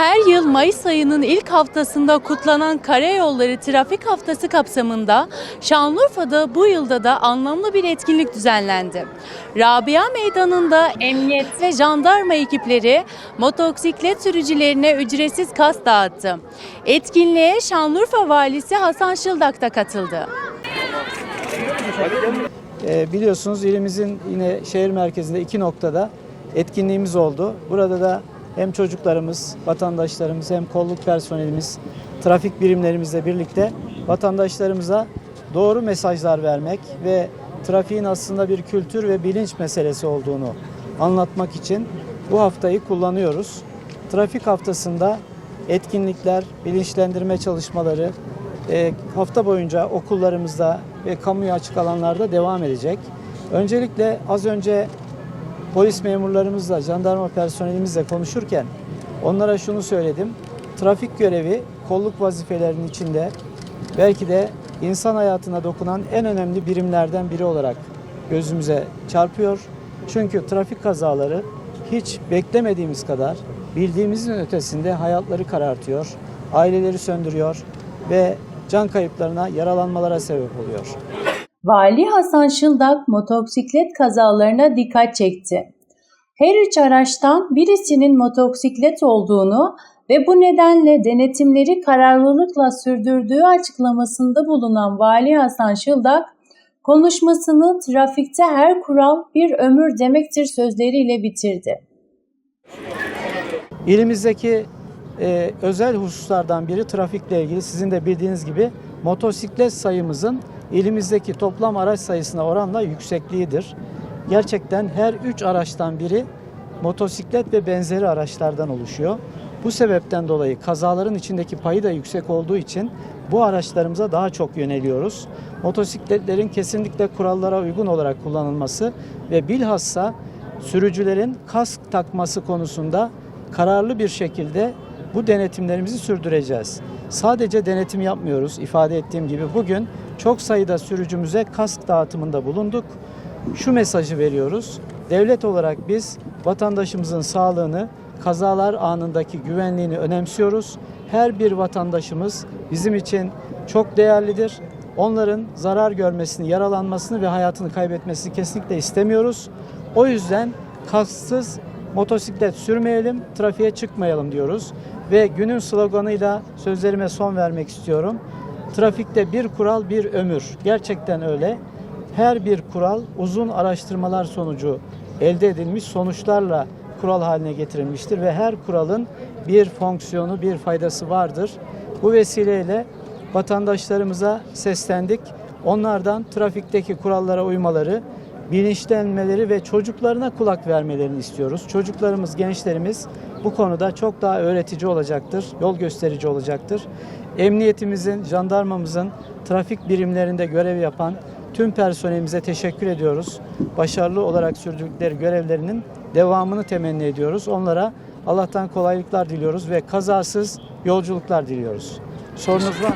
Her yıl Mayıs ayının ilk haftasında kutlanan Karayolları Trafik Haftası kapsamında Şanlıurfa'da bu yılda da anlamlı bir etkinlik düzenlendi. Rabia Meydanı'nda emniyet ve jandarma ekipleri motosiklet sürücülerine ücretsiz kas dağıttı. Etkinliğe Şanlıurfa Valisi Hasan Şıldak da katıldı. E, biliyorsunuz ilimizin yine şehir merkezinde iki noktada etkinliğimiz oldu. Burada da hem çocuklarımız, vatandaşlarımız hem kolluk personelimiz, trafik birimlerimizle birlikte vatandaşlarımıza doğru mesajlar vermek ve trafiğin aslında bir kültür ve bilinç meselesi olduğunu anlatmak için bu haftayı kullanıyoruz. Trafik haftasında etkinlikler, bilinçlendirme çalışmaları e, hafta boyunca okullarımızda ve kamuya açık alanlarda devam edecek. Öncelikle az önce polis memurlarımızla, jandarma personelimizle konuşurken onlara şunu söyledim. Trafik görevi kolluk vazifelerinin içinde belki de insan hayatına dokunan en önemli birimlerden biri olarak gözümüze çarpıyor. Çünkü trafik kazaları hiç beklemediğimiz kadar bildiğimizin ötesinde hayatları karartıyor, aileleri söndürüyor ve can kayıplarına, yaralanmalara sebep oluyor. Vali Hasan Şıldak motosiklet kazalarına dikkat çekti. Her üç araçtan birisinin motosiklet olduğunu ve bu nedenle denetimleri kararlılıkla sürdürdüğü açıklamasında bulunan Vali Hasan Şıldak, konuşmasını trafikte her kural bir ömür demektir sözleriyle bitirdi. İlimizdeki e, özel hususlardan biri trafikle ilgili sizin de bildiğiniz gibi motosiklet sayımızın ilimizdeki toplam araç sayısına oranla yüksekliğidir. Gerçekten her üç araçtan biri motosiklet ve benzeri araçlardan oluşuyor. Bu sebepten dolayı kazaların içindeki payı da yüksek olduğu için bu araçlarımıza daha çok yöneliyoruz. Motosikletlerin kesinlikle kurallara uygun olarak kullanılması ve bilhassa sürücülerin kask takması konusunda kararlı bir şekilde bu denetimlerimizi sürdüreceğiz. Sadece denetim yapmıyoruz. İfade ettiğim gibi bugün çok sayıda sürücümüze kask dağıtımında bulunduk. Şu mesajı veriyoruz. Devlet olarak biz vatandaşımızın sağlığını, kazalar anındaki güvenliğini önemsiyoruz. Her bir vatandaşımız bizim için çok değerlidir. Onların zarar görmesini, yaralanmasını ve hayatını kaybetmesini kesinlikle istemiyoruz. O yüzden kasksız motosiklet sürmeyelim, trafiğe çıkmayalım diyoruz. Ve günün sloganıyla sözlerime son vermek istiyorum. Trafikte bir kural bir ömür. Gerçekten öyle. Her bir kural uzun araştırmalar sonucu elde edilmiş sonuçlarla kural haline getirilmiştir ve her kuralın bir fonksiyonu, bir faydası vardır. Bu vesileyle vatandaşlarımıza seslendik. Onlardan trafikteki kurallara uymaları, bilinçlenmeleri ve çocuklarına kulak vermelerini istiyoruz. Çocuklarımız, gençlerimiz bu konuda çok daha öğretici olacaktır, yol gösterici olacaktır. Emniyetimizin, jandarmamızın trafik birimlerinde görev yapan tüm personelimize teşekkür ediyoruz. Başarılı olarak sürdürdükleri görevlerinin devamını temenni ediyoruz. Onlara Allah'tan kolaylıklar diliyoruz ve kazasız yolculuklar diliyoruz. Sorunuz var mı?